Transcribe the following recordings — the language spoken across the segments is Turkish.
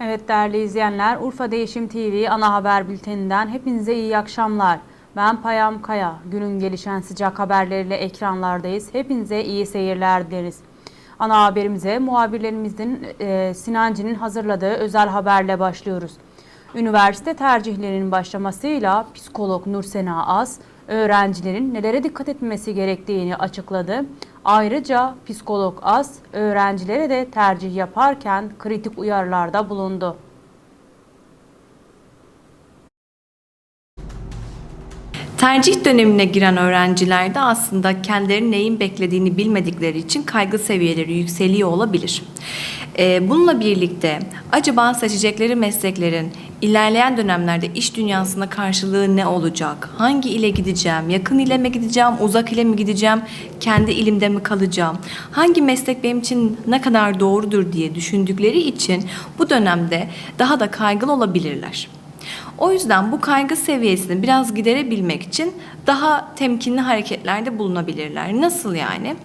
Evet değerli izleyenler, Urfa Değişim TV ana haber bülteninden hepinize iyi akşamlar. Ben Payam Kaya. Günün gelişen sıcak haberleriyle ekranlardayız. Hepinize iyi seyirler dileriz. Ana haberimize muhabirlerimizin e, Sinancı'nın hazırladığı özel haberle başlıyoruz. Üniversite tercihlerinin başlamasıyla psikolog Nursena Az, öğrencilerin nelere dikkat etmesi gerektiğini açıkladı. Ayrıca psikolog Az, öğrencilere de tercih yaparken kritik uyarılarda bulundu. Tercih dönemine giren öğrenciler de aslında kendilerinin neyin beklediğini bilmedikleri için kaygı seviyeleri yükseliyor olabilir. Ee, Bununla birlikte acaba seçecekleri mesleklerin ilerleyen dönemlerde iş dünyasında karşılığı ne olacak? Hangi ile gideceğim? Yakın ile mi gideceğim? Uzak ile mi gideceğim? Kendi ilimde mi kalacağım? Hangi meslek benim için ne kadar doğrudur diye düşündükleri için bu dönemde daha da kaygılı olabilirler. O yüzden bu kaygı seviyesini biraz giderebilmek için daha temkinli hareketlerde bulunabilirler. Nasıl yani?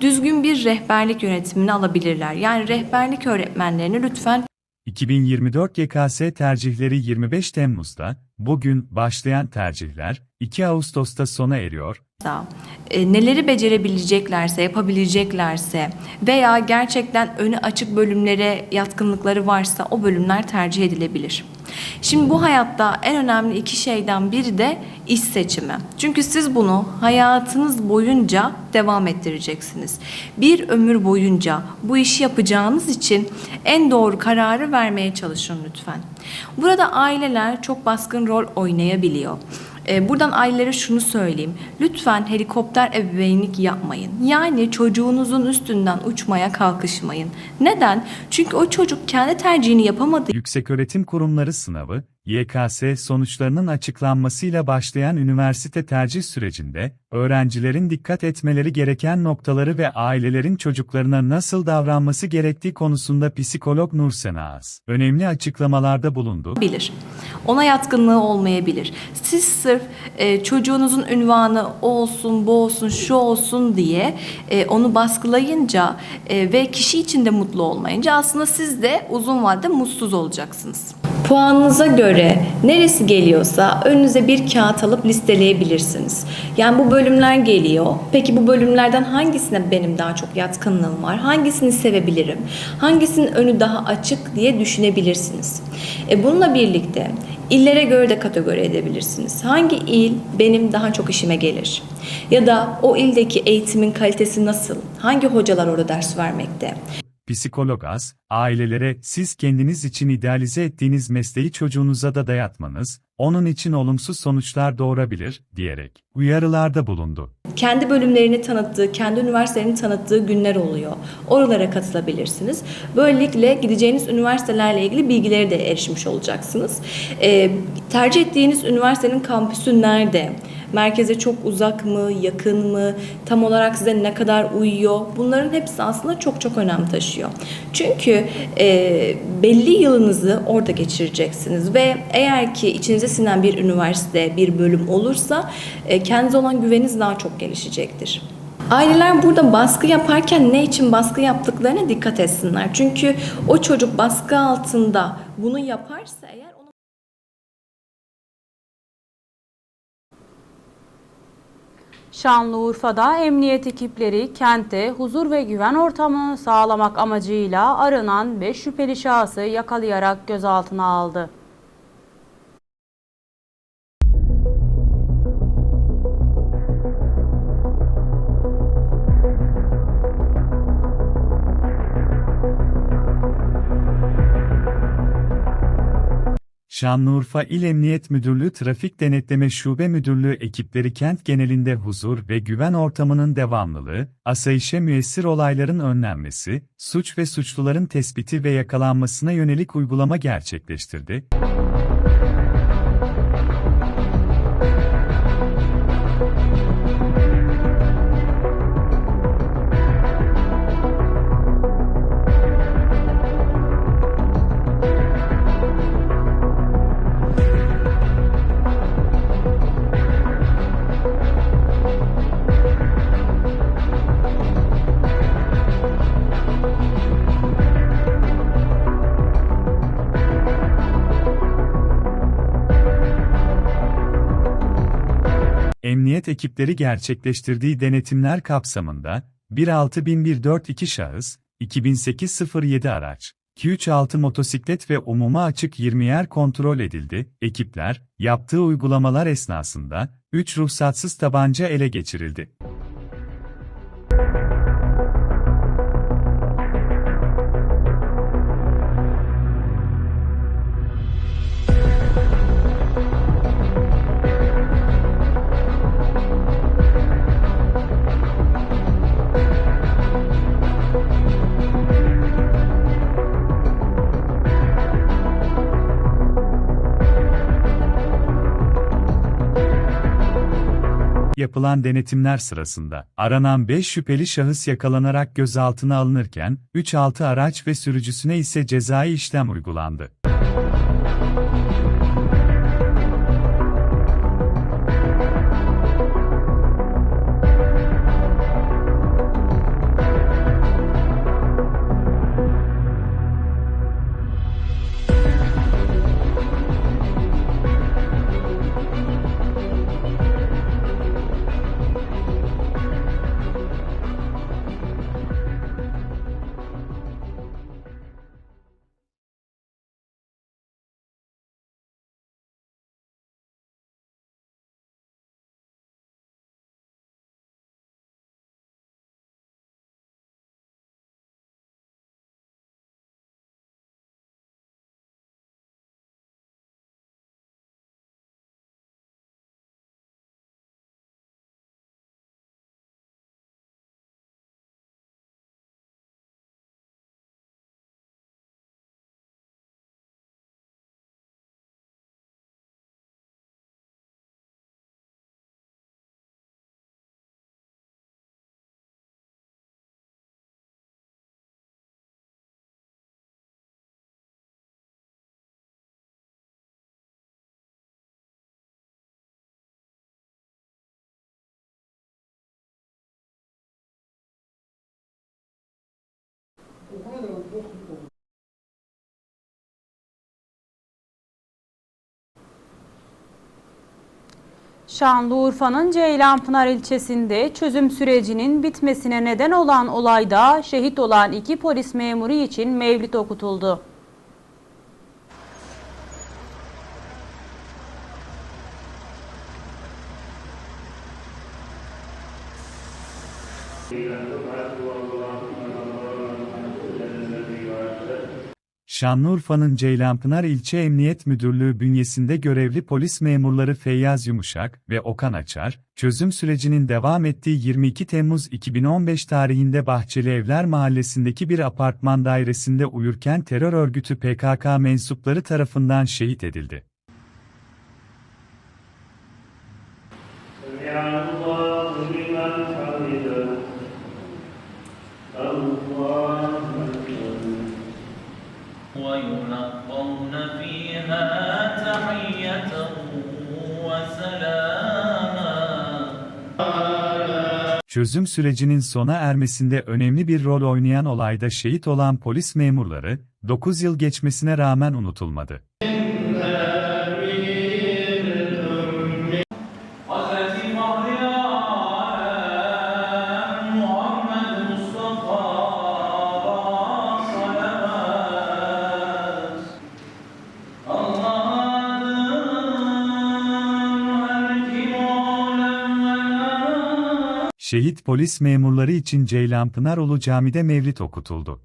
Düzgün bir rehberlik yönetimini alabilirler. Yani rehberlik öğretmenlerini lütfen 2024 YKS tercihleri 25 Temmuz'da, bugün başlayan tercihler 2 Ağustos'ta sona eriyor. e, neleri becerebileceklerse, yapabileceklerse veya gerçekten önü açık bölümlere yatkınlıkları varsa o bölümler tercih edilebilir. Şimdi bu hayatta en önemli iki şeyden biri de iş seçimi. Çünkü siz bunu hayatınız boyunca devam ettireceksiniz. Bir ömür boyunca bu işi yapacağınız için en doğru kararı vermeye çalışın lütfen. Burada aileler çok baskın rol oynayabiliyor. Ee, Buradan ailelere şunu söyleyeyim. Lütfen helikopter ebeveynlik yapmayın. Yani çocuğunuzun üstünden uçmaya kalkışmayın. Neden? Çünkü o çocuk kendi tercihini yapamadığı Yükseköğretim Kurumları sınavı, YKS sonuçlarının açıklanmasıyla başlayan üniversite tercih sürecinde, öğrencilerin dikkat etmeleri gereken noktaları ve ailelerin çocuklarına nasıl davranması gerektiği konusunda psikolog Nursena Az, önemli açıklamalarda bulundu. bilir. Ona yatkınlığı olmayabilir. Siz sırf e, çocuğunuzun ünvanı olsun, bu olsun, şu olsun diye e, onu baskılayınca e, ve kişi için de mutlu olmayınca aslında siz de uzun vadede mutsuz olacaksınız. Puanınıza göre neresi geliyorsa önünüze bir kağıt alıp listeleyebilirsiniz. Yani bu bölümler geliyor. Peki bu bölümlerden hangisine benim daha çok yatkınlığım var? Hangisini sevebilirim? Hangisinin önü daha açık diye düşünebilirsiniz. E bununla birlikte illere göre de kategori edebilirsiniz. Hangi il benim daha çok işime gelir? Ya da o ildeki eğitimin kalitesi nasıl? Hangi hocalar orada ders vermekte? Psikolog Az, ailelere siz kendiniz için idealize ettiğiniz mesleği çocuğunuza da dayatmanız, onun için olumsuz sonuçlar doğurabilir, diyerek uyarılarda bulundu. kendi bölümlerini tanıttığı, kendi üniversitelerini tanıttığı günler oluyor. Oralara katılabilirsiniz. Böylelikle gideceğiniz üniversitelerle ilgili bilgilere de erişmiş olacaksınız. Ee, tercih ettiğiniz üniversitenin kampüsü nerede? Merkeze çok uzak mı, yakın mı, tam olarak size ne kadar uyuyor? Bunların hepsi aslında çok çok önem taşıyor. Çünkü e, belli yılınızı orada geçireceksiniz ve eğer ki içinize sinen bir üniversite, bir bölüm olursa e, kendinize olan güveniniz daha çok gelişecektir. Aileler burada baskı yaparken ne için baskı yaptıklarına dikkat etsinler. Çünkü o çocuk baskı altında bunu yaparsa eğer ona Şanlıurfa'da emniyet ekipleri kentte huzur ve güven ortamını sağlamak amacıyla aranan 5 şüpheli şahsı yakalayarak gözaltına aldı. Şanlıurfa İl Emniyet Müdürlüğü Trafik Denetleme Şube Müdürlüğü ekipleri kent genelinde huzur ve güven ortamının devamlılığı, asayişe müessir olayların önlenmesi, suç ve suçluların tespiti ve yakalanmasına yönelik uygulama gerçekleştirdi. Emniyet ekipleri gerçekleştirdiği denetimler kapsamında 16142 şahıs, 2807 araç, 236 motosiklet ve umuma açık 20 yer kontrol edildi. Ekipler, yaptığı uygulamalar esnasında 3 ruhsatsız tabanca ele geçirildi. Yapılan denetimler sırasında aranan 5 şüpheli şahıs yakalanarak gözaltına alınırken 3-6 araç ve sürücüsüne ise cezai işlem uygulandı. Şanlıurfa'nın Ceylanpınar ilçesinde çözüm sürecinin bitmesine neden olan olayda şehit olan iki polis memuru için mevlid okutuldu. Şanlıurfa'nın Ceylanpınar İlçe Emniyet Müdürlüğü bünyesinde görevli polis memurları Feyyaz Yumuşak ve Okan Açar, çözüm sürecinin devam ettiği 22 Temmuz 2015 tarihinde Bahçeli Evler Mahallesi'ndeki bir apartman dairesinde uyurken terör örgütü PKK mensupları tarafından şehit edildi. Yeah. Çözüm sürecinin sona ermesinde önemli bir rol oynayan olayda şehit olan polis memurları, 9 yıl geçmesine rağmen unutulmadı. Şehit polis memurları için Ceylanpınarolu Cami'de mevlid okutuldu.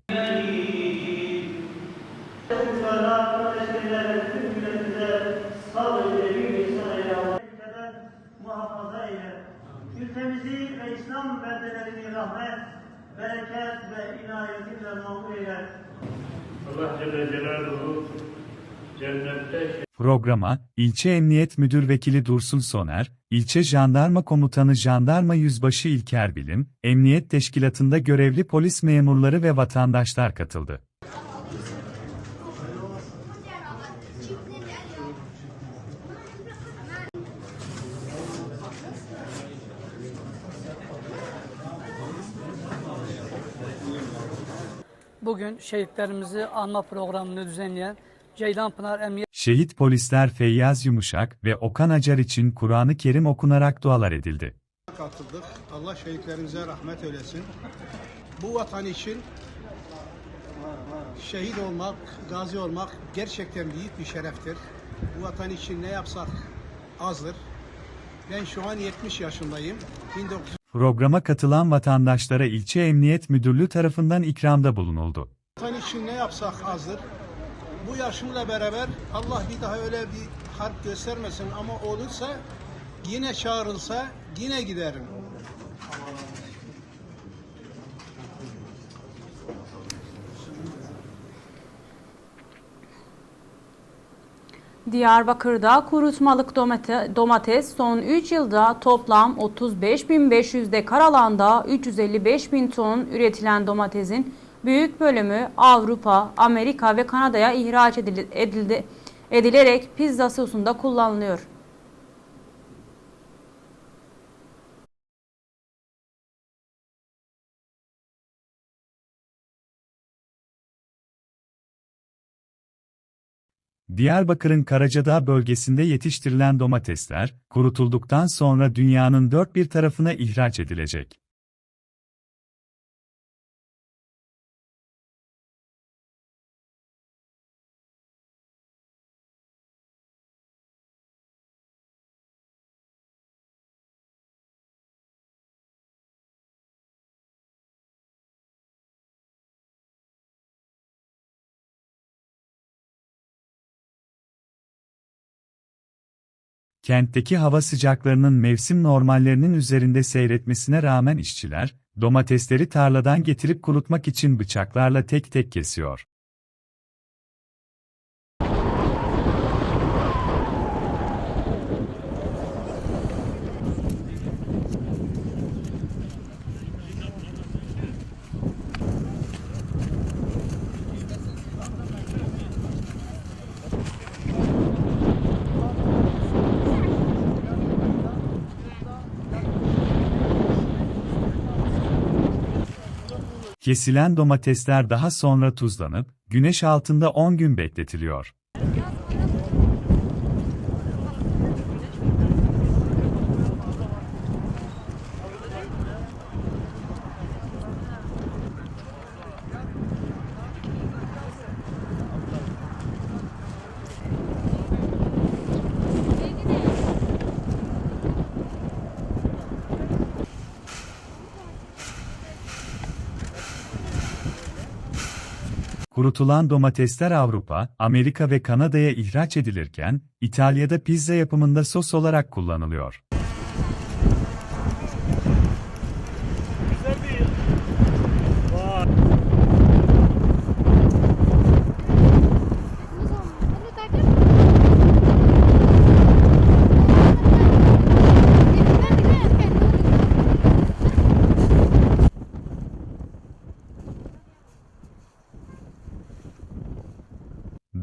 Programa, İlçe Emniyet Müdür Vekili Dursun Soner, İlçe Jandarma Komutanı Jandarma Yüzbaşı İlker Bilim, Emniyet Teşkilatı'nda görevli polis memurları ve vatandaşlar katıldı. Bugün şehitlerimizi anma programını düzenleyen Ceylanpınar Emniyet şehit polisler Feyyaz Yumuşak ve Okan Acar için Kur'an-ı Kerim okunarak dualar edildi. katıldık. Allah şehitlerimize rahmet eylesin. Bu vatan için şehit olmak, gazi olmak gerçekten büyük bir şereftir. Bu vatan için ne yapsak azdır. Ben şu an 70 yaşındayım. 1900 Programa katılan vatandaşlara ilçe Emniyet Müdürlüğü tarafından ikramda bulunuldu. vatan için ne yapsak azdır. Bu yaşımla beraber Allah bir daha öyle bir harp göstermesin ama olursa yine çağrılsa yine giderim. Diyarbakır'da kurutmalık domate- domates son 3 yılda toplam 35.500 dekar alanda 355.000 ton üretilen domatesin büyük bölümü Avrupa, Amerika ve Kanada'ya ihraç edildi, edildi, edilerek pizza sosunda kullanılıyor. Diyarbakır'ın Karacadağ bölgesinde yetiştirilen domatesler, kurutulduktan sonra dünyanın dört bir tarafına ihraç edilecek. Kentteki hava sıcaklarının mevsim normallerinin üzerinde seyretmesine rağmen işçiler, domatesleri tarladan getirip kurutmak için bıçaklarla tek tek kesiyor. Kesilen domatesler daha sonra tuzlanıp, güneş altında 10 gün bekletiliyor. Kurutulan domatesler Avrupa, Amerika ve Kanada'ya ihraç edilirken, İtalya'da pizza yapımında sos olarak kullanılıyor.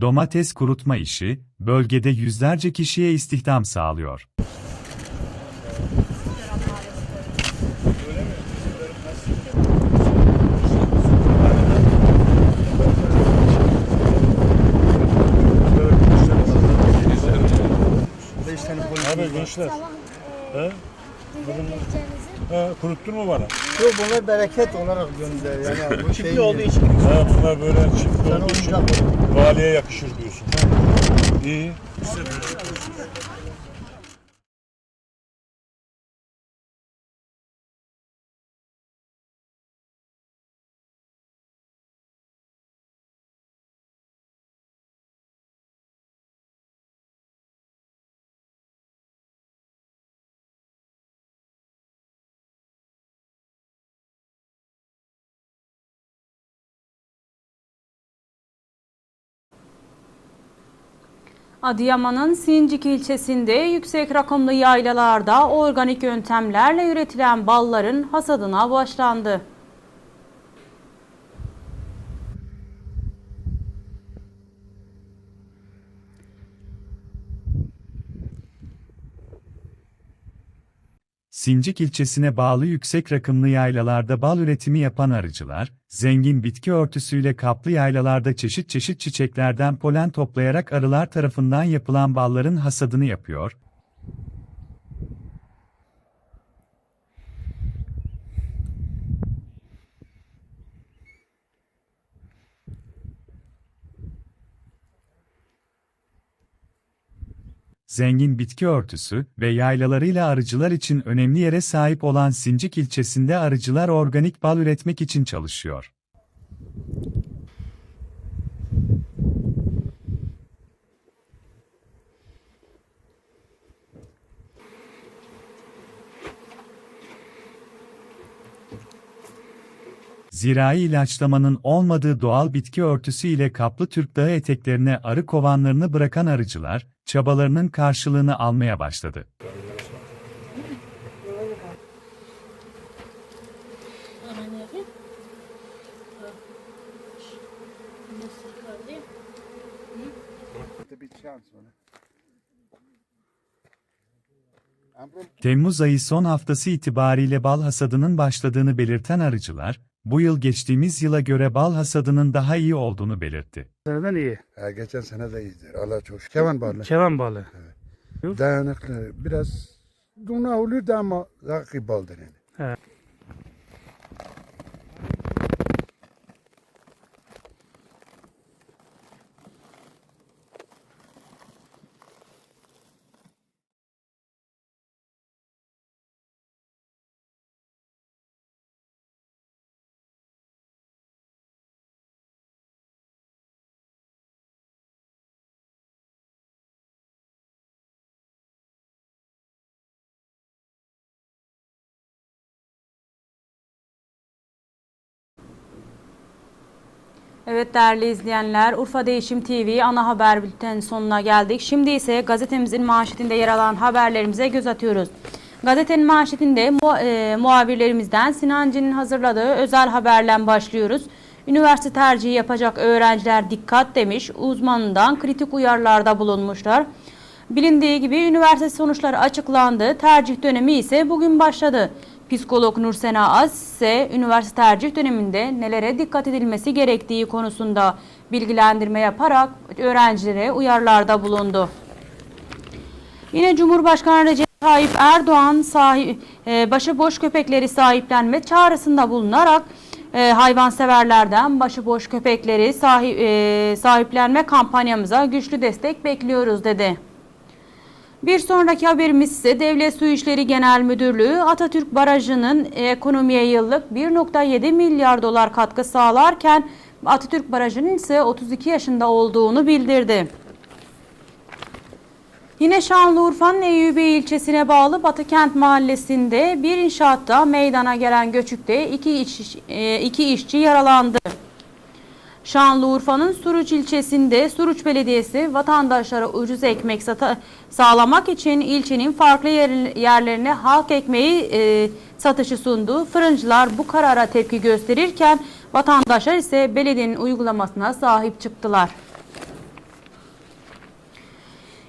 Domates kurutma işi, bölgede yüzlerce kişiye istihdam sağlıyor. Abi gençler. He? Ha, kuruttun mu bana? Yok bunlar bereket olarak gönder yani bu şey olduğu için. Ha, bunlar böyle çift sana olduğu için valiye yakışır diyorsun. İyi. Adıyaman'ın Sincik ilçesinde yüksek rakımlı yaylalarda organik yöntemlerle üretilen balların hasadına başlandı. Sincik ilçesine bağlı yüksek rakımlı yaylalarda bal üretimi yapan arıcılar, zengin bitki örtüsüyle kaplı yaylalarda çeşit çeşit çiçeklerden polen toplayarak arılar tarafından yapılan balların hasadını yapıyor, zengin bitki örtüsü ve yaylalarıyla arıcılar için önemli yere sahip olan Sincik ilçesinde arıcılar organik bal üretmek için çalışıyor. Zirai ilaçlamanın olmadığı doğal bitki örtüsü ile kaplı Türk dağı eteklerine arı kovanlarını bırakan arıcılar, çabalarının karşılığını almaya başladı. Temmuz ayı son haftası itibariyle bal hasadının başladığını belirten arıcılar, bu yıl geçtiğimiz yıla göre bal hasadının daha iyi olduğunu belirtti. Seneden iyi. Ha, geçen sene de iyidir. Allah çok şükür. Kevan balı. Kevan balı. Dayanıklı. Biraz duna olurdu ama zaki baldır yani. Evet değerli izleyenler, Urfa Değişim TV ana haber bültenin sonuna geldik. Şimdi ise gazetemizin manşetinde yer alan haberlerimize göz atıyoruz. Gazetenin manşetinde mu- e, muhabirlerimizden Sinancı'nın hazırladığı özel haberle başlıyoruz. Üniversite tercihi yapacak öğrenciler dikkat demiş, uzmanından kritik uyarılarda bulunmuşlar. Bilindiği gibi üniversite sonuçları açıklandı, tercih dönemi ise bugün başladı. Psikolog Nursena Az ise üniversite tercih döneminde nelere dikkat edilmesi gerektiği konusunda bilgilendirme yaparak öğrencilere uyarılarda bulundu. Yine Cumhurbaşkanı Recep Tayyip Erdoğan sahip, e, başıboş köpekleri sahiplenme çağrısında bulunarak e, hayvanseverlerden başıboş köpekleri sahip, e, sahiplenme kampanyamıza güçlü destek bekliyoruz dedi. Bir sonraki haberimiz ise Devlet Su İşleri Genel Müdürlüğü Atatürk Barajı'nın ekonomiye yıllık 1.7 milyar dolar katkı sağlarken Atatürk Barajı'nın ise 32 yaşında olduğunu bildirdi. Yine Şanlıurfa'nın Eyyubi ilçesine bağlı Batıkent mahallesinde bir inşaatta meydana gelen göçükte iki, iş, e, iki işçi yaralandı. Şanlıurfa'nın Suruç ilçesinde Suruç Belediyesi vatandaşlara ucuz ekmek sağlamak için ilçenin farklı yer- yerlerine halk ekmeği e, satışı sundu. Fırıncılar bu karara tepki gösterirken vatandaşlar ise belediyenin uygulamasına sahip çıktılar.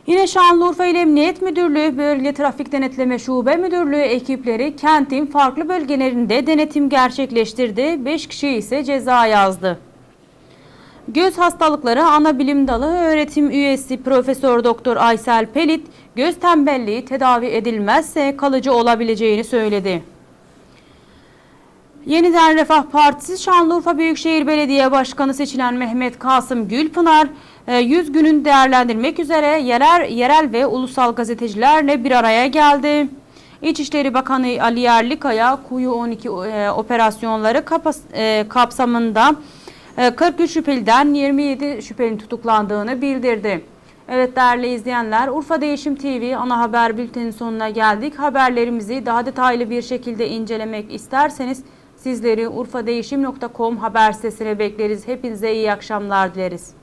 Yine Şanlıurfa İl Emniyet Müdürlüğü Bölge Trafik Denetleme Şube Müdürlüğü ekipleri kentin farklı bölgelerinde denetim gerçekleştirdi. 5 kişi ise ceza yazdı. Göz hastalıkları ana bilim dalı öğretim üyesi Profesör Doktor Aysel Pelit, göz tembelliği tedavi edilmezse kalıcı olabileceğini söyledi. Yeniden Refah Partisi Şanlıurfa Büyükşehir Belediye Başkanı seçilen Mehmet Kasım Gülpınar, e, 100 günün değerlendirmek üzere yerel, yerel ve ulusal gazetecilerle bir araya geldi. İçişleri Bakanı Ali Yerlikaya, Kuyu 12 e, operasyonları kapas- e, kapsamında e, 43 şüpheliden 27 şüphelinin tutuklandığını bildirdi. Evet değerli izleyenler, Urfa Değişim TV ana haber bültenin sonuna geldik. Haberlerimizi daha detaylı bir şekilde incelemek isterseniz sizleri urfadeğişim.com haber sitesine bekleriz. Hepinize iyi akşamlar dileriz.